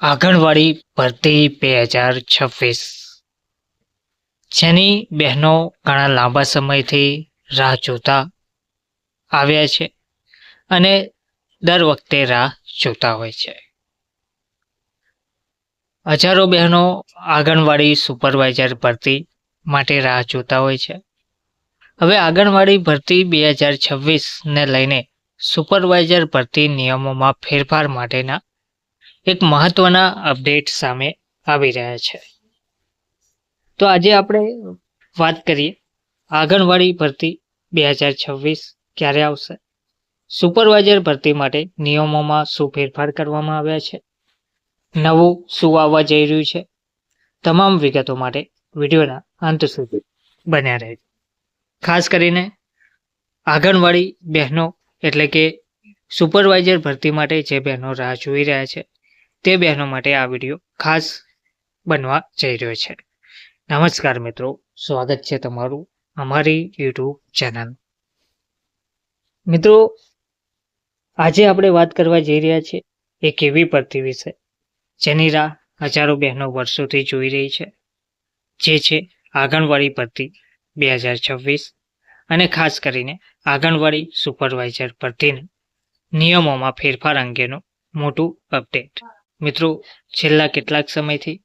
આંગણવાડી ભરતી બે હજાર છવ્વીસ. જેની બહેનો ઘણા લાંબા સમયથી રાહ જોતા આવ્યા છે અને દર વખતે રાહ જોતા હોય છે. હજારો બહેનો આંગણવાડી સુપરવાઇઝર ભરતી માટે રાહ જોતા હોય છે. હવે આંગણવાડી ભરતી બે હજાર છવ્વીસને લઈને સુપરવાઇઝર ભરતી નિયમોમાં ફેરફાર માટેના એક મહત્વના અપડેટ સામે આવી રહ્યા છે. તો આજે આપણે વાત કરીએ, આંગણવાડી ભરતી બે હજાર છવ્વીસ ક્યારે આવશે? સુપરવાઇઝર ભરતી માટે નિયમોમાં શું ફેરફાર કરવામાં આવ્યા છે? નવું શું આવવા જઈ રહ્યું છે? તમામ વિગતો માટે વિડીયોના અંત સુધી બન્યા રહેજો. ખાસ કરીને આંગણવાડી બહેનો એટલે કે સુપરવાઇઝર ભરતી માટે જે બહેનો રાહ જોઈ રહ્યા છે તે બહેનો માટે આ વીડિયો ખાસ બનવા જઈ રહ્યો છે. નમસ્કાર મિત્રો, સ્વાગત છે તમારું અમારી યુટ્યુબ ચેનલ. મિત્રો, આજે આપણે વાત કરવા જઈ રહ્યા છીએ એક એવી પરથી વિશે, જેની રાહ હજારો બહેનો વર્ષોથી જોઈ રહી છે, જે છે આંગણવાડી ભરતી બે હજાર છવ્વીસ અને ખાસ કરીને આંગણવાડી સુપરવાઇઝર ભરતીના નિયમોમાં ફેરફાર અંગેનું મોટું અપડેટ. મિત્રો, છેલ્લા કેટલાક સમયથી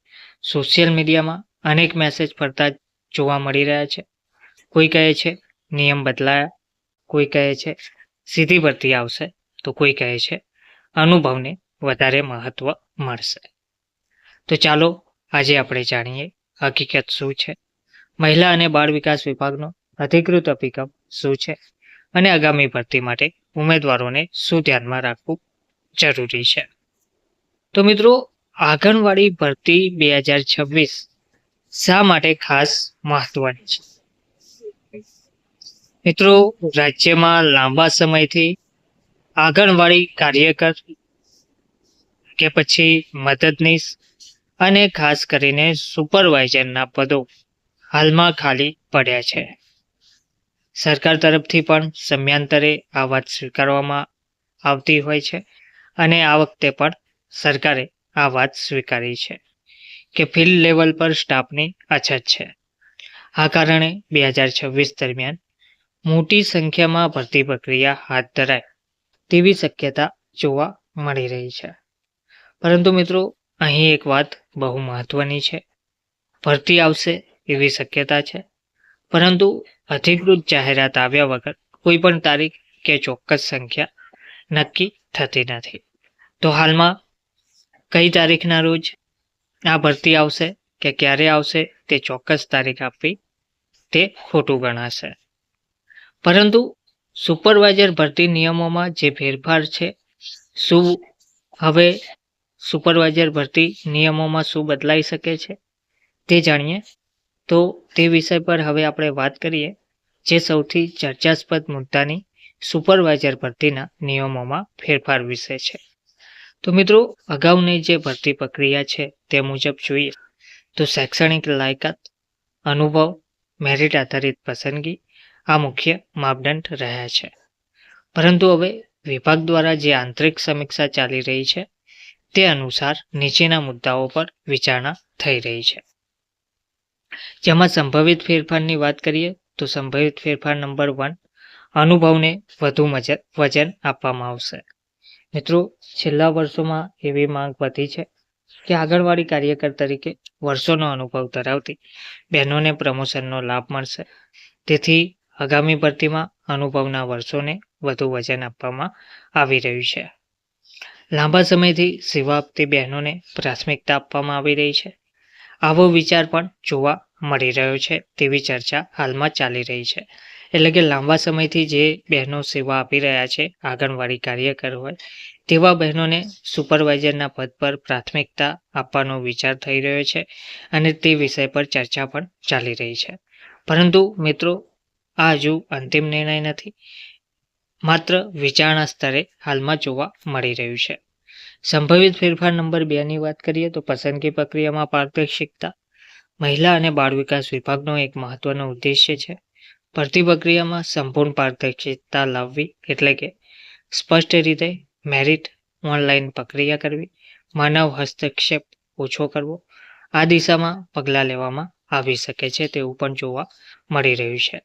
સોશિયલ મીડિયામાં અનેક મેસેજ ફરતા જોવા મળી રહ્યા છે. કોઈ કહે છે, નિયમ બદલાયા. કોઈ કહે છે, સીધી ભરતી આવશે. તો કોઈ કહે છે, અનુભવને વધારે મહત્વ મળશે. તો ચાલો, આજે આપણે જાણીએ હકીકત શું છે. મહિલા અને બાળ વિકાસ વિભાગનો અધિકૃત અભિગમ શું છે અને આગામી ભરતી માટે ઉમેદવારોને શું ધ્યાનમાં રાખવું જરૂરી છે? તો મિત્રો, આંગણવાડી ભરતી બે હજાર છવ્વીસ શા માટે ખાસ મહત્વની છે? મિત્રો, રાજ્યમાં લાંબા સમયથી આંગણવાડી કાર્યકર કે પછી મદદનીશ અને ખાસ કરીને સુપરવાઇઝરના પદો હાલમાં ખાલી પડ્યા છે. સરકાર તરફથી પણ સમયાંતરે આ વાત સ્વીકારવામાં આવતી હોય છે અને આ વખતે પણ સરકારે આ વાત સ્વીકારી છે કે ફિલ્ડ લેવલ પર સ્ટાફની અછત છે. આ કારણે બે હજાર છવ્વીસ દરમિયાન મોટી સંખ્યામાં ભરતી પ્રક્રિયા હાથ ધરાય તેવી શક્યતા જોવા મળી રહી છે. પરંતુ મિત્રો, અહીં એક વાત બહુ મહત્વની છે. ભરતી આવશે એવી શક્યતા છે. પરંતુ અધિકૃત જાહેરાત આવ્યા વગર કોઈ પણ તારીખ કે ચોક્કસ સંખ્યા નક્કી થતી નથી. તો હાલમાં કઈ તારીખના રોજ આ ભરતી આવશે કે ક્યારે આવશે તે ચોક્કસ તારીખ આપવી તે ખોટું ગણાશે. પરંતુ સુપરવાઇઝર ભરતી નિયમોમાં જે ફેરફાર છે, શું હવે સુપરવાઇઝર ભરતી નિયમોમાં શું બદલાઈ શકે છે તે જાણીએ? તો તે વિષય પર હવે આપણે વાત કરીએ, જે સૌથી ચર્ચાસ્પદ મુદ્દાની સુપરવાઇઝર ભરતીના નિયમોમાં ફેરફાર વિશે છે. તો મિત્રો, અગાઉની જે ભરતી પ્રક્રિયા છે તે મુજબ જોઈએ તો શૈક્ષણિક લાયકાત, અનુભવ મેરિટ આધારિત પસંદગી, આ મુખ્ય માપદંડ રહ્યા છે. પરંતુ હવે વિભાગ દ્વારા જે આંતરિક સમીક્ષા ચાલી રહી છે, તે અનુસાર નીચેના મુદ્દાઓ પર વિચારણા થઈ રહી છે. જેમાં સંભવિત ફેરફારની વાત કરીએ, તો સંભવિત ફેરફાર નંબર વન, અનુભવને વધુ વજન આપવામાં આવશે. મિત્રો, છેલ્લા વર્ષોમાં એવી માંગ વધી છે કે આંગણવાડી કાર્યકર તરીકે વર્ષોનો અનુભવ ધરાવતી બહેનોને પ્રમોશનનો લાભ મળશે. તેથી આગામી ભરતીમાં અનુભવના વર્ષોને વધુ વજન આપવામાં આવી રહ્યું છે. લાંબા સમયથી સેવા આપતી બહેનોને પ્રાથમિકતા આપવામાં આવી રહી છે. આવો વિચાર પણ જોવા મળી રહ્યો છે તેવી ચર્ચા હાલમાં ચાલી રહી છે. એટલે કે લાંબા સમયથી જે બહેનો સેવા આપી રહ્યા છે, આંગણવાડી કાર્યકર હોય, તેવા બહેનોને સુપરવાઇઝરના પદ પર પ્રાથમિકતા આપવાનો વિચાર થઈ રહ્યો છે અને તે વિષય પર ચર્ચા પણ ચાલી રહી છે. પરંતુ મિત્રો, આ હજુ અંતિમ નિર્ણય નથી. માત્ર વિચારણા સ્તરે હાલમાં જોવા મળી રહ્યું છે. સંભવિત ફેરફાર નંબર બેની વાત કરીએ તો પસંદગી પ્રક્રિયામાં પારદર્શિકતા, મહિલા અને બાળ વિકાસ વિભાગનો એક મહત્વનો ઉદ્દેશ્ય છે. ભરતી પ્રક્રિયામાં સંપૂર્ણ પારદર્શિકતા લાવવી એટલે કે સ્પષ્ટ રીતે મેરિટ ઓનલાઈન પ્રક્રિયા કરવી, માનવ હસ્તક્ષેપ ઓછો કરવો, આ દિશામાં પગલાં લેવામાં આવી શકે છે તેવું પણ જોવા મળી રહ્યું છે.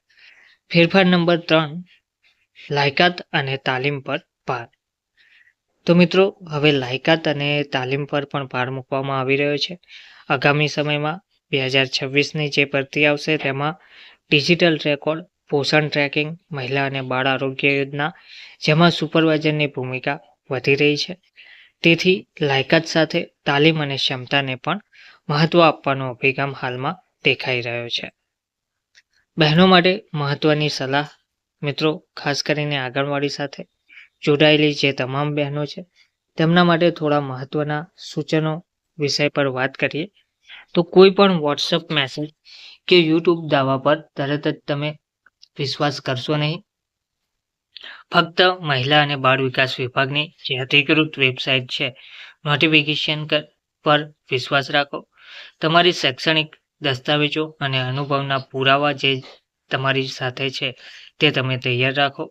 ફેરફાર નંબર ત્રણ, લાયકાત અને તાલીમ પર ભાર. તો મિત્રો, હવે લાયકાત અને તાલીમ પર પણ ભાર મૂકવામાં આવી રહ્યો છે. આગામી સમયમાં બે હજાર છવ્વીસની જે ભરતી આવશે, તેમાં ડિજિટલ રેકોર્ડ, પોષણ ટ્રેકિંગ, મહિલા અને બાળ આરોગ્ય યોજના, જેમાં સુપરવાઇઝરની ભૂમિકા વધી રહી છે. તેથી લાયકાત સાથે તાલીમ અને ક્ષમતાને પણ મહત્વ આપવાનો અભિગમ હાલમાં દેખાઈ રહ્યો છે. બહેનો માટે મહત્વની સલાહ, મિત્રો, ખાસ કરીને આંગણવાડી સાથે જોડાયેલી જે તમામ બહેનો છે, તેમના માટે થોડા મહત્વના સૂચનો વિષય પર વાત કરીએ. તો કોઈ પણ વોટ્સઅપ મેસેજ કે યુટ્યુબ દાવા પર તરત જ તમે વિશ્વાસ કરશો નહીં. ફક્ત મહિલા અને બાળ વિકાસ વિભાગની જે અધિકૃત વેબસાઇટ છે નોટિફિકેશન પર વિશ્વાસ રાખો. તમારી શૈક્ષણિક દસ્તાવેજો અને અનુભવના પુરાવા જે તમારી સાથે છે, તે તમે તૈયાર રાખો.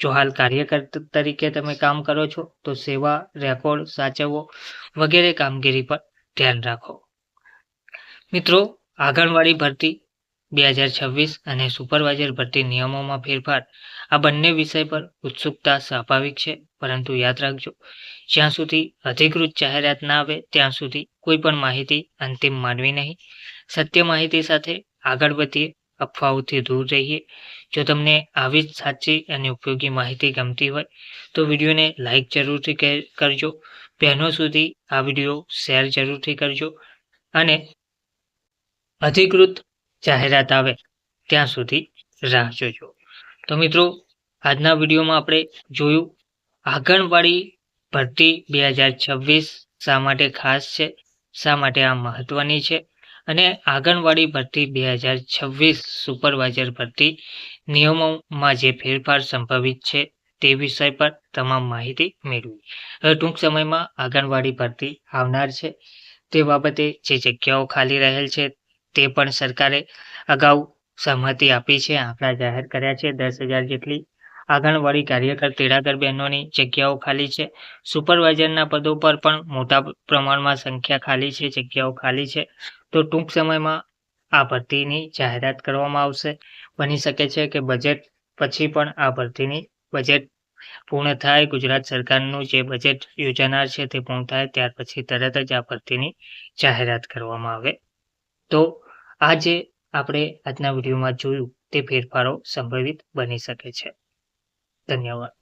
જો હાલ કાર્યકર તરીકે તમે કામ કરો છો, તો સેવા, રેકોર્ડ સાચવવો વગેરે કામગીરી પર ધ્યાન રાખો. મિત્રો, આંગણવાડી ભરતી બે હજાર છવ્વીસ અને સુપરવાઇઝર ભરતી નિયમોમાં ફેરફાર આ બંને વિષય પર ઉત્સુકતા સ્વાભાવિક છે, પરંતુ યાદ રાખજો, જ્યાં સુધી અધિકૃત જાહેરાત ના આવે, ત્યાં સુધી કોઈ પણ માહિતી અંતિમ માનવી નહીં. સત્ય માહિતી સાથે આગળ વધીએ, અફવાઓથી દૂર રહીએ. જો તમને આવી જ સાચી અને ઉપયોગી માહિતી ગમતી હોય, તો વિડીયોને લાઈક જરૂરથી કરજો. બહેનો સુધી આ વીડિયો શેર જરૂરથી કરજો અને અધિકૃત જાહેરાત આવે ત્યાં સુધી રાહ જોજો. તો મિત્રો, આજના વિડીયોમાં આપણે જોયું આંગણવાડી ભરતી બે હજાર છવ્વીસ શા માટે ખાસ છે, શા માટે આ મહત્વની છે અને આંગણવાડી ભરતી બે હજાર છવ્વીસ સુપરવાઇઝર ભરતી નિયમોમાં જે ફેરફાર સંભવિત છે તે વિષય પર તમામ માહિતી મેળવી. હવે ટૂંક સમયમાં આંગણવાડી ભરતી આવનાર છે. તે બાબતે જે જગ્યાઓ ખાલી રહેલ છે તે પણ સરકારે અગાઉ સહમતિ આપી છે. આંકડા જાહેર કર્યા છે. દસ હજાર જેટલી આંગણવાડી કાર્યકર તેડાગર બહેનોની જગ્યાઓ ખાલી છે. સુપરવાઇઝરના પદો પર પણ મોટા પ્રમાણમાં સંખ્યા ખાલી છે. જગ્યાઓ ખાલી છે. તો ટૂંક સમયમાં આ ભરતીની જાહેરાત કરવામાં આવશે. બની શકે છે કે બજેટ પછી પણ આ ભરતીની બજેટ પૂર્ણ થાય. ગુજરાત સરકારનું જે બજેટ યોજાનાર છે તે પૂર્ણ થાય. ત્યાર પછી તરત જ આ ભરતીની જાહેરાત કરવામાં આવે. તો આ જે આપણે આજના વિડીયોમાં જોયું તે ફેરફારો સંભવિત બની શકે છે. ધન્યવાદ.